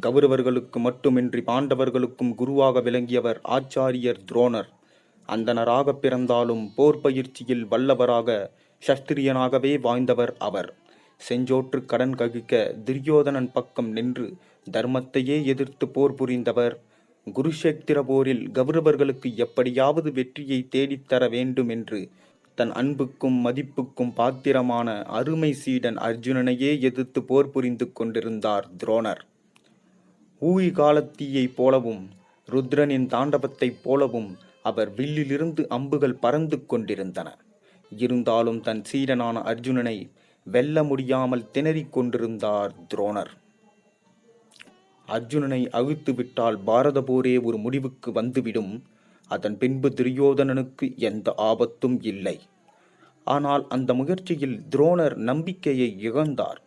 கௌரவர்களுக்கு மட்டுமின்றி பாண்டவர்களுக்கும் குருவாக விளங்கியவர் ஆச்சாரியர் துரோணர். அந்தனராக பிறந்தாலும் போர் பயிற்சியில் வல்லவராக சஸ்திரியனாகவே வாய்ந்தவர் அவர். செஞ்சோற்று கடன் ககிக்க துரியோதனன் பக்கம் நின்று தர்மத்தையே எதிர்த்து போர் புரிந்தவர். குருஷேத்திர போரில் கௌரவர்களுக்கு எப்படியாவது வெற்றியை தேடித்தர வேண்டும் என்று தன் அன்புக்கும் மதிப்புக்கும் பாத்திரமான அருமை சீடன் அர்ஜுனனையே எதிர்த்து போர் புரிந்து கொண்டிருந்தார் துரோணர். ஊழி காலத்தீயைப் போலவும் ருத்ரனின் தாண்டவத்தைப் போலவும் அவர் வில்லிலிருந்து அம்புகள் பறந்து கொண்டிருந்தன. இருந்தாலும் தன் சீடனான அர்ஜுனனை வெல்ல முடியாமல் திணறிக் கொண்டிருந்தார் துரோணர். அர்ஜுனனை அழித்து விட்டால் பாரத போரே ஒரு முடிவுக்கு வந்துவிடும். அதன் பின்பு துரியோதனனுக்கு எந்த ஆபத்தும் இல்லை. ஆனால் அந்த முயற்சியில் துரோணர் நம்பிக்கையை இழந்தார்.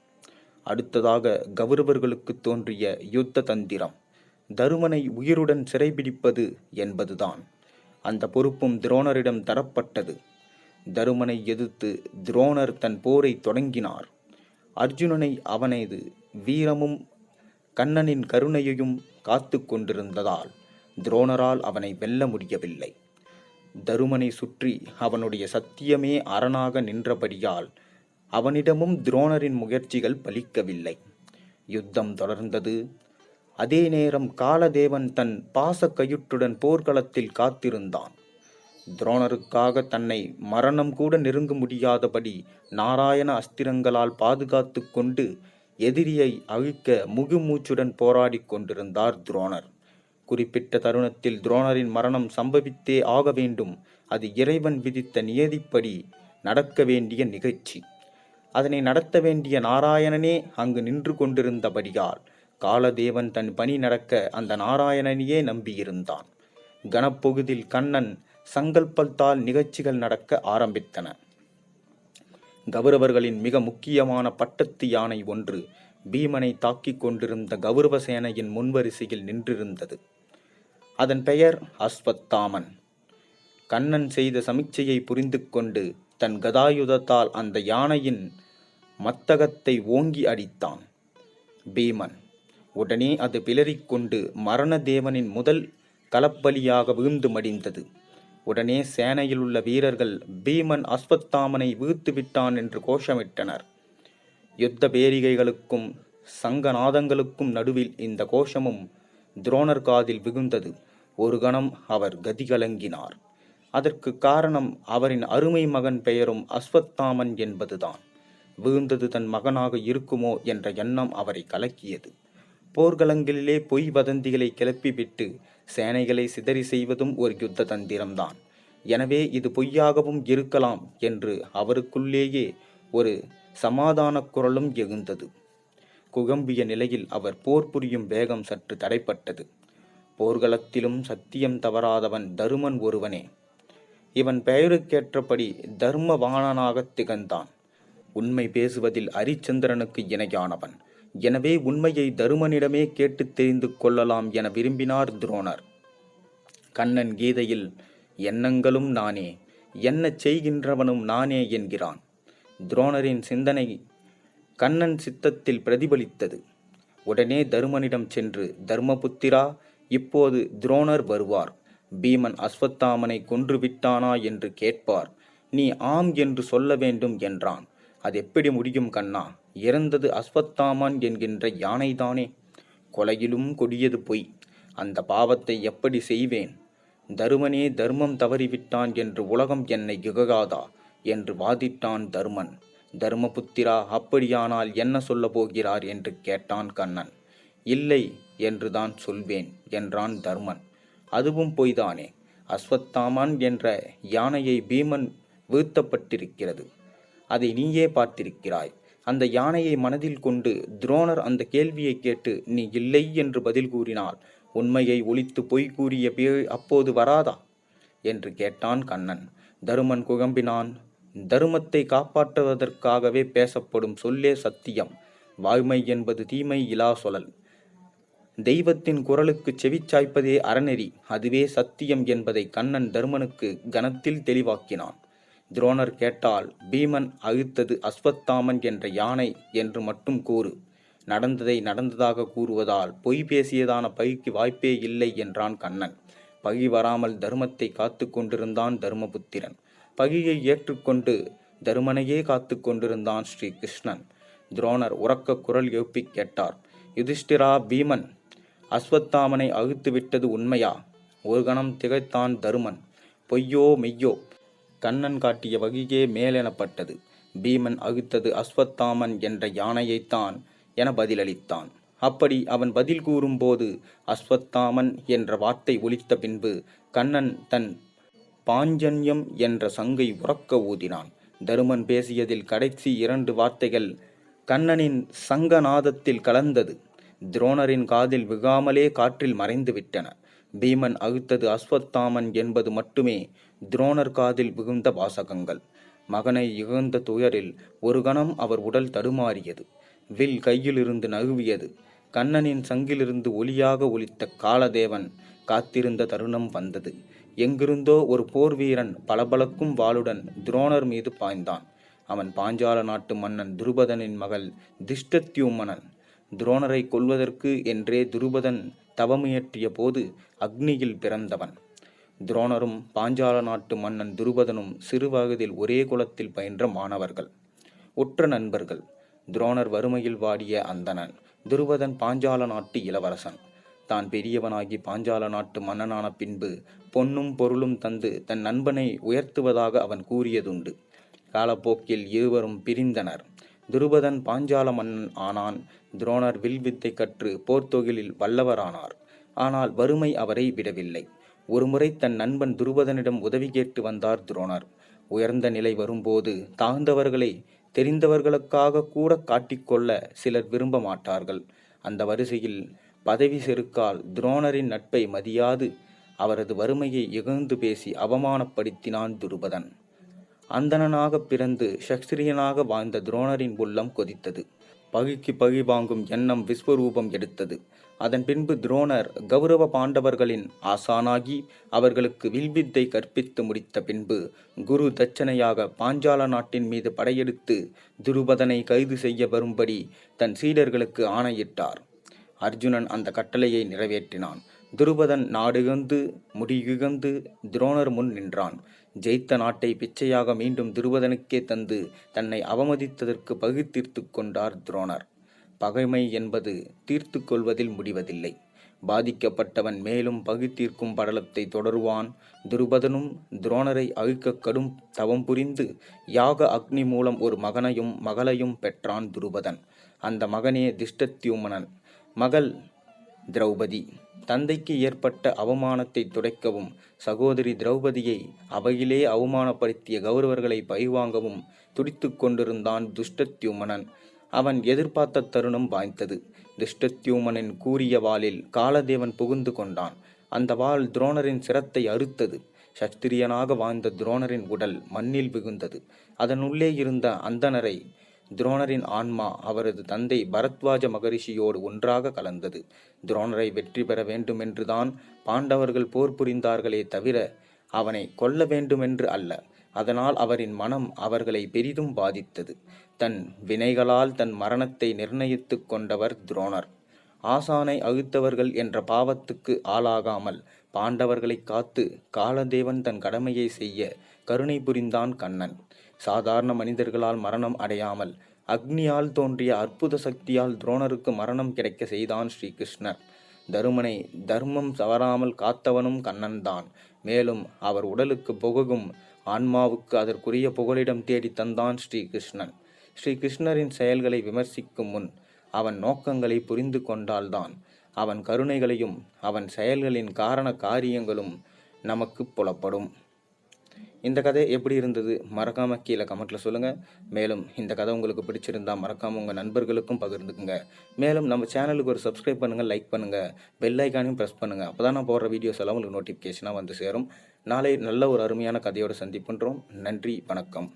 அடுத்ததாக கௌரவர்களுக்கு தோன்றிய யுத்த தந்திரம். தருமனை உயிருடன் சிறைபிடிப்பது என்பதுதான். அந்த பொறுப்பும் துரோணரிடம் தரப்பட்டது. தருமனை எதிர்த்து துரோணர் தன் போரை தொடங்கினார். அர்ஜுனனை அவனது வீரமும் கண்ணனின் கருணையையும் காத்து கொண்டிருந்ததால் துரோணரால் அவனை வெல்ல முடியவில்லை. தருமனை சுற்றி அவனுடைய சத்தியமே அரணாக நின்றபடியால் அவனிடமும் துரோணரின் முயற்சிகள் பலிக்கவில்லை. யுத்தம் தொடர்ந்தது. அதே நேரம் காலதேவன் தன் பாச கயுற்றுடன் போர்க்களத்தில் காத்திருந்தான். துரோணருக்காக தன்னை மரணம் கூட நெருங்க முடியாதபடி நாராயண அஸ்திரங்களால் பாதுகாத்து கொண்டு எதிரியை அழிக்க முகுமூச்சுடன் போராடி கொண்டிருந்தார் துரோணர். குறிப்பிட்ட தருணத்தில் துரோணரின் மரணம் சம்பவித்தே ஆக வேண்டும். அது இறைவன் விதித்த நியதிப்படி நடக்க வேண்டிய நிகழ்ச்சி. அதனை நடத்த வேண்டிய நாராயணனே அங்கு நின்று கொண்டிருந்தபடியால் காலதேவன் தன் பணி நடக்க அந்த நாராயணனையே நம்பியிருந்தான். கனப்பொகுதில் கண்ணன் சங்கல்பத்தால் நிகழ்ச்சிகள் நடக்க ஆரம்பித்தன. கௌரவர்களின் மிக முக்கியமான பட்டத்து யானை ஒன்று பீமனை தாக்கிக் கொண்டிருந்த கௌரவ சேனையின் முன்வரிசையில் நின்றிருந்தது. அதன் பெயர் அஸ்வத்தாமன். கண்ணன் செய்த சமிச்சையை புரிந்து கொண்டு தன் கதாயுதத்தால் அந்த யானையின் மத்தகத்தை ஓங்கி அடித்தான். பீமன் உடனே அது பிளறிக்கொண்டு மரணதேவனின் முதல் களப்பலியாக வீழ்ந்து மடிந்தது. உடனே சேனையில் உள்ள வீரர்கள் பீமன் அஸ்வத்தாமனை வீழ்த்து விட்டான் என்று கோஷமிட்டனர். யுத்த பேரிகைகளுக்கும் சங்கநாதங்களுக்கும் நடுவில் இந்த கோஷமும் துரோணர் காதில் விகுந்தது ஒரு கணம் அவர் கதி கலங்கினார். அதற்கு காரணம் அவரின் அருமை மகன் பெயரும் அஸ்வத்தாமன் என்பதுதான். வீழ்ந்தது தன் மகனாக இருக்குமோ என்ற எண்ணம் அவரை கலக்கியது. போர்க்களங்களிலே பொய் வதந்திகளை கிளப்பிவிட்டு சேனைகளை சிதறி செய்வதும் ஒரு யுத்த தந்திரம்தான். எனவே இது பொய்யாகவும் இருக்கலாம் என்று அவருக்குள்ளேயே ஒரு சமாதான குரலும் எழுந்தது. குகம்பிய நிலையில் அவர் போர் புரியும் வேகம் சற்று தடைப்பட்டது. போர்க்களத்திலும் சத்தியம் தவறாதவன் தருமன் ஒருவனே. இவன் பெயருக்கேற்றபடி தர்மவாணனாகத் திகழ்ந்தான். உண்மை பேசுவதில் அரிச்சந்திரனுக்கு இணையானவன். எனவே உண்மையை தருமனிடமே கேட்டுத் தெரிந்து கொள்ளலாம் என விரும்பினார் துரோணர். கண்ணன் கீதையில் எண்ணங்களும் நானே என்ன செய்கின்றவனும் நானே என்கிறான். துரோணரின் சிந்தனை கண்ணன் சித்தத்தில் பிரதிபலித்தது. உடனே தருமனிடம் சென்று தர்மபுத்திரா இப்போது துரோணர் வருவார். பீமன் அஸ்வத்தாமனை கொன்றுவிட்டானா என்று கேட்பார். நீ ஆம் என்று சொல்ல வேண்டும் என்றான். அது எப்படி முடியும் கண்ணா? இறந்தது அஸ்வத்தாமன் என்கின்ற யானைதானே? கொலையிலும் கொடியது பொய். அந்த பாவத்தை எப்படி செய்வேன்? தருமனே தர்மம் தவறிவிட்டான் என்று உலகம் என்னை இகழாதா? என்று வாதிட்டான் தர்மன். தர்மபுத்திரா அப்படியானால் என்ன சொல்லப் போகிறார் என்று கேட்டான் கண்ணன். இல்லை என்றுதான் சொல்வேன் என்றான் தர்மன். அதுவும் பொய்தானே? அஸ்வத்தாமன் என்ற யானையை பீமன் வீழ்த்தப்பட்டிருக்கிறது. அதை நீயே பார்த்திருக்கிறாய். அந்த யானையை மனதில் கொண்டு துரோணர் அந்த கேள்வியை கேட்டு நீ இல்லை என்று பதில் கூறினால் உண்மையை ஒழித்து பொய் கூறிய பேய் அப்போது வராதா? என்று கேட்டான் கண்ணன். தருமன் குழம்பினான். தருமத்தை காப்பாற்றுவதற்காகவே பேசப்படும் சொல்லே சத்தியம். வாய்மை என்பது தீமை இலா சொலல். தெய்வத்தின் குரலுக்கு செவிச்சாய்ப்பதே அறநெறி. அதுவே சத்தியம் என்பதை கண்ணன் தருமனுக்கு கனத்தில் தெளிவாக்கினான். துரோணர் கேட்டால் பீமன் அழித்தது அஸ்வத்தாமன் என்ற யானை என்று மட்டும் கூறு. நடந்ததை நடந்ததாக கூறுவதால் பொய் பேசியதான பகிக்கு வாய்ப்பே இல்லை என்றான் கண்ணன். பகி வராமல் தர்மத்தை காத்து கொண்டிருந்தான் தர்மபுத்திரன். பகியை ஏற்றுக்கொண்டு தருமனையே காத்து கொண்டிருந்தான் ஸ்ரீ கிருஷ்ணன். துரோணர் உறக்க குரல் எழுப்பி கேட்டார் யுதிஷ்டிரா பீமன் அஸ்வத்தாமனை அழித்து விட்டது உண்மையா? ஒரு கணம் திகைத்தான் தருமன். பொய்யோ மெய்யோ கண்ணன் காட்டிய வகையே மேலெனப்பட்டது. பீமன் அகுத்தது அஸ்வத்தாமன் என்ற யானையைத்தான் என பதிலளித்தான். அப்படி அவன் பதில் கூறும்போது அஸ்வத்தாமன் என்ற வார்த்தை ஒலித்த பின்பு கண்ணன் தன் பாஞ்சன்யம் என்ற சங்கை உறக்க ஊதினான். தருமன் பேசியதில் கடைசி இரண்டு வார்த்தைகள் கண்ணனின் சங்கநாதத்தில் கலந்தது. துரோணரின் காதில் விகாமலே காற்றில் மறைந்து விட்டன பீமன் அழுத்தது அஸ்வத்தாமன் என்பது மட்டுமே துரோணர் காதில் விகுந்த வாசகங்கள். மகனை இகழ்ந்த துயரில் ஒரு கணம் அவர் உடல் தடுமாறியது. வில் கையிலிருந்து நழுவியது. கண்ணனின் சங்கிலிருந்து ஒளியாக ஒலித்த காலதேவன் காத்திருந்த தருணம் வந்தது. எங்கிருந்தோ ஒரு போர் வீரன் பளபளக்கும் வாளுடன் துரோணர் மீது பாய்ந்தான். அவன் பாஞ்சால நாட்டு மன்னன் துருபதனின் மகள் திஷ்டத்யுமனன். துரோணரை கொல்வதற்கு என்றே துருபதன் தவமுயற்றிய போது அக்னியில் பிறந்தவன். துரோணரும் பாஞ்சால நாட்டு மன்னன் துருபதனும் சிறுவயதில் ஒரே குலத்தில் பயின்ற மாணவர்கள். உற்ற நண்பர்கள். துரோணர் வறுமையில் வாடிய அந்தணன். துருபதன் பாஞ்சால நாட்டு இளவரசன். தான் பெரியவனாகி பாஞ்சால நாட்டு மன்னனான பின்பு பொன்னும் பொருளும் தந்து தன் நண்பனை உயர்த்துவதாக அவன் கூறியதுண்டு. காலப்போக்கில் இருவரும் பிரிந்தனர். துருபதன் பாஞ்சால மன்னன் ஆனான். துரோணர் வில்வித்தை கற்று போர்த்தொகிலில் வல்லவரானார். ஆனால் வறுமை அவரை விடவில்லை. ஒருமுறை தன் நண்பன் துருபதனிடம் உதவி கேட்டு வந்தார் துரோணர். உயர்ந்த நிலை வரும்போது தாழ்ந்தவர்களை தெரிந்தவர்களுக்காக கூட காட்டிக்கொள்ள சிலர் விரும்ப மாட்டார்கள். அந்த வரிசையில் பதவி செருக்கால் துரோணரின் நட்பை மதியாது அவரது வறுமையை இகழ்ந்து பேசி அவமானப்படுத்தினான் துருபதன். அந்தணனாக பிறந்து சக்ஸ்திரியனாக வாழ்ந்த துரோணரின் உள்ளம் கொதித்தது. பகிக்கு பகி வாங்கும் எண்ணம் விஸ்வரூபம் எடுத்தது. அதன் பின்பு துரோணர் கௌரவ பாண்டவர்களின் ஆசானாகி அவர்களுக்கு வில்வித்தை கற்பித்து முடித்த பின்பு குரு தட்சணையாக பாஞ்சால நாட்டின் மீது படையெடுத்து துருபதனை கைது செய்ய வரும்படி தன் சீடர்களுக்கு ஆணையிட்டார். அர்ஜுனன் அந்த கட்டளையை நிறைவேற்றினான். துருபதன் நாடுகந்து முடியுகந்து துரோணர் முன் நின்றான். ஜெயித்த நாட்டை பிச்சையாக மீண்டும் துருபதனுக்கே தந்து தன்னை அவமதித்ததற்கு பகுத்தீர்த்து தீர்த்து கொண்டார் துரோணர். பகைமை என்பது தீர்த்து கொள்வதில் முடிவதில்லை. பாதிக்கப்பட்டவன் மேலும் பகுத்தீர்க்கும் தீர்க்கும் படலத்தை தொடருவான். துருபதனும் துரோணரை அழிக்க கடும் தவம் புரிந்து யாக அக்னி மூலம் ஒரு மகனையும் மகளையும் பெற்றான் துருபதன். அந்த மகனே திஷ்டத்யூமனன். மகள் திரௌபதி. தந்தைக்கு ஏற்பட்ட அவமானத்தை துடைக்கவும் சகோதரி திரௌபதியை அவையிலே அவமானப்படுத்திய கௌரவர்களை பழிவாங்கவும் துடித்து கொண்டிருந்தான் துஷ்டத்யுமனன். அவன் எதிர்பார்த்த தருணம் வாய்ந்தது. துஷ்டத்யூமனின் கூறிய வாளில் காலதேவன் புகுந்து கொண்டான். அந்த வாள் துரோணரின் சிரத்தை அறுத்தது. சத்திரியனாக வாழ்ந்த துரோணரின் உடல் மண்ணில் விகுந்தது. அதனுள்ளே இருந்த அந்தணரை துரோணரின் ஆன்மா அவரது தந்தை பரத்வாஜ மகரிஷியோடு ஒன்றாக கலந்தது. துரோணரை வெற்றி பெற வேண்டுமென்றுதான் பாண்டவர்கள் போர் புரிந்தார்களே தவிர அவனை கொல்ல வேண்டுமென்று அல்ல. அதனால் அவரின் மனம் அவர்களை பெரிதும் பாதித்தது. தன் வினைகளால் தன் மரணத்தை நிர்ணயித்து கொண்டவர் துரோணர். ஆசானை அழுத்தவர்கள் என்ற பாவத்துக்கு ஆளாகாமல் பாண்டவர்களை காத்து காலதேவன் தன் கடமையை செய்ய கருணை புரிந்தான் கண்ணன். சாதாரண மனிதர்களால் மரணம் அடையாமல் அக்னியால் தோன்றிய அற்புத சக்தியால் துரோணருக்கு மரணம் கிடைக்க செய்தான் ஸ்ரீகிருஷ்ணர். தருமனை தர்மம் தவறாமல் காத்தவனும் கண்ணன்தான் மேலும் அவர் உடலுக்கு புககும் ஆன்மாவுக்கு அதற்குரிய புகலிடம் தேடி தந்தான் ஸ்ரீகிருஷ்ணன். ஸ்ரீகிருஷ்ணரின் செயல்களை விமர்சிக்கும் முன் அவன் நோக்கங்களை புரிந்து கொண்டால்தான் அவன் கருணைகளையும் அவன் செயல்களின் காரண காரியங்களும் நமக்கு புலப்படும். இந்த கதை எப்படி இருந்தது? மறக்காமல் கீழே கமெண்ட்டில் சொல்லுங்கள் மேலும் இந்த கதை உங்களுக்கு பிடிச்சிருந்தா மறக்காமல் உங்கள் நண்பர்களுக்கும் பகிர்ந்துக்குங்க. மேலும் நம்ம சேனலுக்கு ஒரு சப்ஸ்கிரைப் பண்ணுங்கள் லைக் பண்ணுங்கள் பெல் ஐக்கானையும் ப்ரெஸ் பண்ணுங்கள் அப்போ தான் நான் போடுற வீடியோஸ் எல்லாம் உங்களுக்கு நோட்டிஃபிகேஷனாக வந்து சேரும். நாளை நல்ல ஒரு அருமையான கதையோடு சந்திப்புன்றோம். நன்றி வணக்கம்.